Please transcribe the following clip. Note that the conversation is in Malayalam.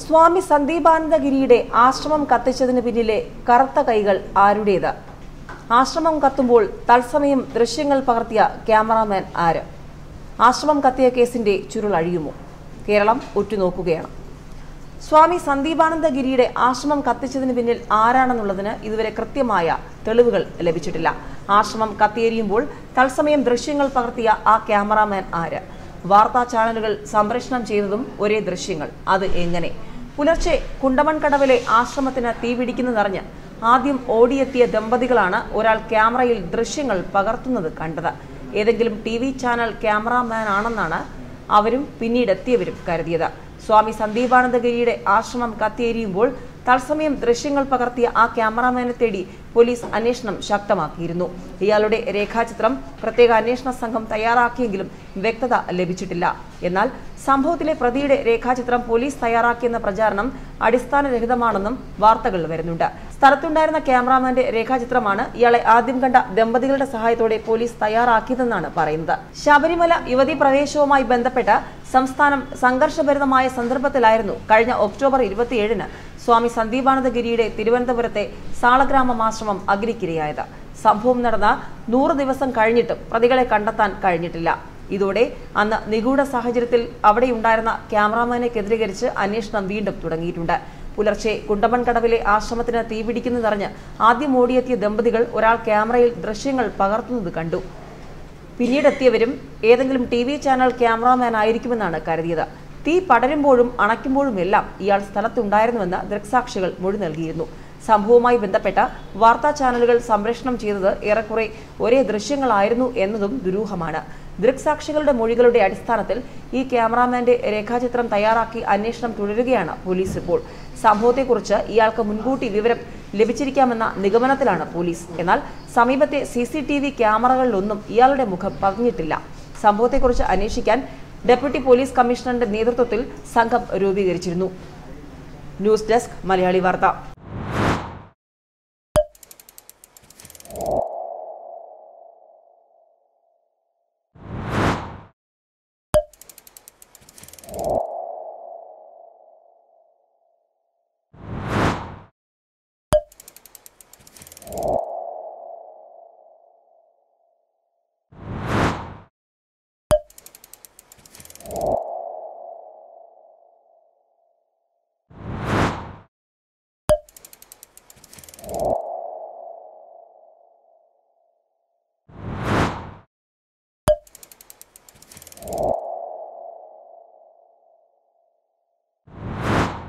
സ്വാമി സന്ദീപാനന്ദഗിരിയുടെ ആശ്രമം കത്തിച്ചതിന് പിന്നിലെ കറുത്ത കൈകൾ ആരുടേത്? ആശ്രമം കത്തുമ്പോൾ തത്സമയം ദൃശ്യങ്ങൾ പകർത്തിയ ക്യാമറാമാൻ ആര്? ആശ്രമം കത്തിയ കേസിന്റെ ചുരുൾ അഴിയുമോ? കേരളം ഉറ്റുനോക്കുകയാണ്. സ്വാമി സന്ദീപാനന്ദഗിരിയുടെ ആശ്രമം കത്തിച്ചതിന് പിന്നിൽ ആരാണെന്നുള്ളതിന് ഇതുവരെ കൃത്യമായ തെളിവുകൾ ലഭിച്ചിട്ടില്ല. ആശ്രമം കത്തിയെരിയുമ്പോൾ തത്സമയം ദൃശ്യങ്ങൾ പകർത്തിയ ആ ക്യാമറാമാൻ ആര്? വാർത്താ ചാനലുകൾ സംപ്രേഷണം ചെയ്തതും ഒരേ ദൃശ്യങ്ങൾ. അത് എങ്ങനെ? പുലർച്ചെ കുണ്ടമൺകടവിലെ ആശ്രമത്തിന് തീപിടിക്കുന്നതറിഞ്ഞ് ആദ്യം ഓടിയെത്തിയ ദമ്പതികളാണ് ഒരാൾ ക്യാമറയിൽ ദൃശ്യങ്ങൾ പകർത്തുന്നത് കണ്ടത്. ഏതെങ്കിലും ടി വി ചാനൽ ക്യാമറാമാൻ ആണെന്നാണ് അവരും പിന്നീടെത്തിയവരും കരുതിയത്. സ്വാമി സന്ദീപാനന്ദഗിരിയുടെ ആശ്രമം കത്തിയേരിയുമ്പോൾ തത്സമയം ദൃശ്യങ്ങൾ പകർത്തിയ ആ ക്യാമറാമാനെ തേടി പോലീസ് അന്വേഷണം ശക്തമാക്കിയിരുന്നു. ഇയാളുടെ രേഖാചിത്രം പ്രത്യേക അന്വേഷണ സംഘം തയ്യാറാക്കിയെങ്കിലും വ്യക്തത ലഭിച്ചിട്ടില്ല. എന്നാൽ സംഭവത്തിലെ പ്രതിയുടെ രേഖാചിത്രം പോലീസ് തയ്യാറാക്കിയെന്ന പ്രചാരണം അടിസ്ഥാനരഹിതമാണെന്നും വാർത്തകൾ വരുന്നുണ്ട്. സ്ഥലത്തുണ്ടായിരുന്ന ക്യാമറാമാന്റെ രേഖാചിത്രമാണ് ഇയാളെ ആദ്യം കണ്ട ദമ്പതികളുടെ സഹായത്തോടെ പോലീസ് തയ്യാറാക്കിയതെന്നാണ് പറയുന്നത്. ശബരിമല യുവതി പ്രവേശവുമായി ബന്ധപ്പെട്ട് സംസ്ഥാനം സംഘർഷഭരിതമായ സന്ദർഭത്തിലായിരുന്നു കഴിഞ്ഞ ഒക്ടോബർ ഇരുപത്തിയേഴിന് സ്വാമി സന്ദീപാനന്ദഗിരിയുടെ തിരുവനന്തപുരത്തെ സാളഗ്രാമം ആശ്രമം അഗ്നിക്കിരയായത് സംഭവം നടന്ന നൂറ് ദിവസം കഴിഞ്ഞിട്ടും പ്രതികളെ കണ്ടെത്താൻ കഴിഞ്ഞിട്ടില്ല. ഇതോടെ അന്ന് നിഗൂഢ സാഹചര്യത്തിൽ അവിടെയുണ്ടായിരുന്ന ക്യാമറാമാനെ കേന്ദ്രീകരിച്ച് അന്വേഷണം വീണ്ടും തുടങ്ങിയിട്ടുണ്ട്. പുലർച്ചെ കുണ്ടമൺകടവിലെ ആശ്രമത്തിന് തീപിടിക്കുന്നതറിഞ്ഞ് ആദ്യം ഓടിയെത്തിയ ദമ്പതികൾ ഒരാൾ ക്യാമറയിൽ ദൃശ്യങ്ങൾ പകർത്തുന്നത് കണ്ടു. പിന്നീടെത്തിയവരും ഏതെങ്കിലും ടി വി ചാനൽ ക്യാമറാമാൻ ആയിരിക്കുമെന്നാണ് കരുതിയത്. തീ പടരുമ്പോഴും അണയ്ക്കുമ്പോഴുമെല്ലാം ഇയാൾ സ്ഥലത്തുണ്ടായിരുന്നുവെന്ന് ദൃക്സാക്ഷികൾ മൊഴി നൽകിയിരുന്നു. സംഭവവുമായി ബന്ധപ്പെട്ട വാർത്താ ചാനലുകൾ സംപ്രേഷണം ചെയ്തത് ഏറെക്കുറെ ഒരേ ദൃശ്യങ്ങളായിരുന്നു എന്നതും ദുരൂഹമാണ്. ദൃക്സാക്ഷികളുടെ മൊഴികളുടെ അടിസ്ഥാനത്തിൽ ഈ ക്യാമറാമാന്റെ രേഖാചിത്രം തയ്യാറാക്കി അന്വേഷണം തുടരുകയാണ് പോലീസ് ഇപ്പോൾ. സംഭവത്തെക്കുറിച്ച് ഇയാൾക്ക് മുൻകൂട്ടി വിവരം ലഭിച്ചിരിക്കാമെന്ന നിഗമനത്തിലാണ് പോലീസ്. എന്നാൽ സമീപത്തെ സി സി ടി വി ക്യാമറകളിലൊന്നും ഇയാളുടെ മുഖം പറഞ്ഞിട്ടില്ല സംഭവത്തെക്കുറിച്ച് അന്വേഷിക്കാൻ ഡെപ്യൂട്ടി പോലീസ് കമ്മീഷണറുടെ നേതൃത്വത്തിൽ സംഘം രൂപീകരിച്ചിരുന്നു. ന്യൂസ് ഡെസ്ക് മലയാളി വാർത്ത. Oh.